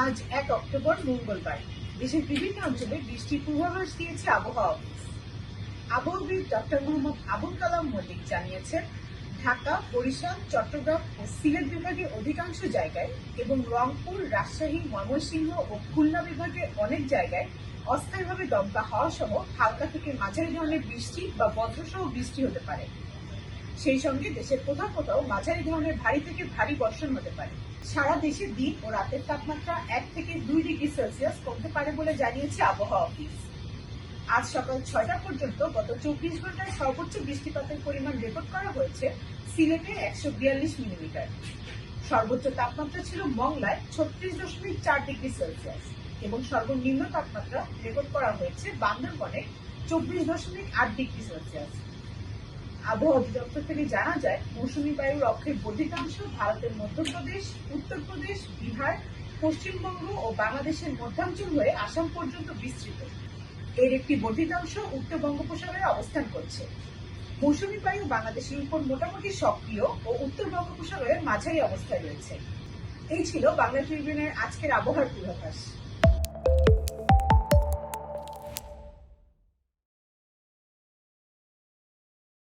আজ এক অক্টোবর মঙ্গলবার। দেশের বিভিন্ন অঞ্চলে বৃষ্টির পূর্বাভাস দিয়েছে আবহাওয়া অফিস। আবহাওয়াবিদ ডক্টর মোহাম্মদ আবুল কালাম মল্লিক জানিয়েছেন, ঢাকা, বরিশাল, চট্টগ্রাম ও সিলেট বিভাগের অধিকাংশ জায়গায় এবং রংপুর, রাজশাহী, ময়মনসিংহ ও খুলনা বিভাগের অনেক জায়গায় অস্থায়ীভাবে দমকা হাওয়া সহ হালকা থেকে মাঝারি ধরনের বৃষ্টি বা বজ্রসহ বৃষ্টি হতে পারে। সেই সঙ্গে দেশের কোথাও কোথাও মাঝারি ধরনের ভারী থেকে ভারী বর্ষণ হতে পারে। সারা দেশে দিন ও রাতের তাপমাত্রা এক থেকে দুই ডিগ্রি সেলসিয়াস কমতে পারে বলে জানিয়েছে আবহাওয়া অফিস। আজ সকাল ছয়টা পর্যন্ত গত চব্বিশ ঘন্টায় সর্বোচ্চ বৃষ্টিপাতের পরিমাণ রেকর্ড করা হয়েছে সিলেটে একশো বিয়াল্লিশ মিলিমিটার। সর্বোচ্চ তাপমাত্রা ছিল মংলায় ছত্রিশ দশমিক চার ডিগ্রি সেলসিয়াস এবং সর্বনিম্ন তাপমাত্রা রেকর্ড করা হয়েছে বান্দরবনে চব্বিশ দশমিক আট ডিগ্রি সেলসিয়াস। আবহাওয়া অধিদপ্তর থেকে জানা যায়, মৌসুমী বায়ুর অক্ষের বর্ধিতাংশ ভারতের মধ্যপ্রদেশ, উত্তরপ্রদেশ, বিহার, পশ্চিমবঙ্গ ও বাংলাদেশের মধ্যাঞ্চল হয়ে আসাম পর্যন্ত বিস্তৃত। এর একটি বর্ধিতাংশ উত্তর বঙ্গোপসাগরে অবস্থান করছে। মৌসুমী বায়ু বাংলাদেশের উপর মোটামুটি সক্রিয় ও উত্তর বঙ্গোপসাগরের মাঝারি অবস্থায় রয়েছে। এই ছিল বাংলা ট্রিবিউনের আজকের আবহাওয়ার পূর্বাভাস।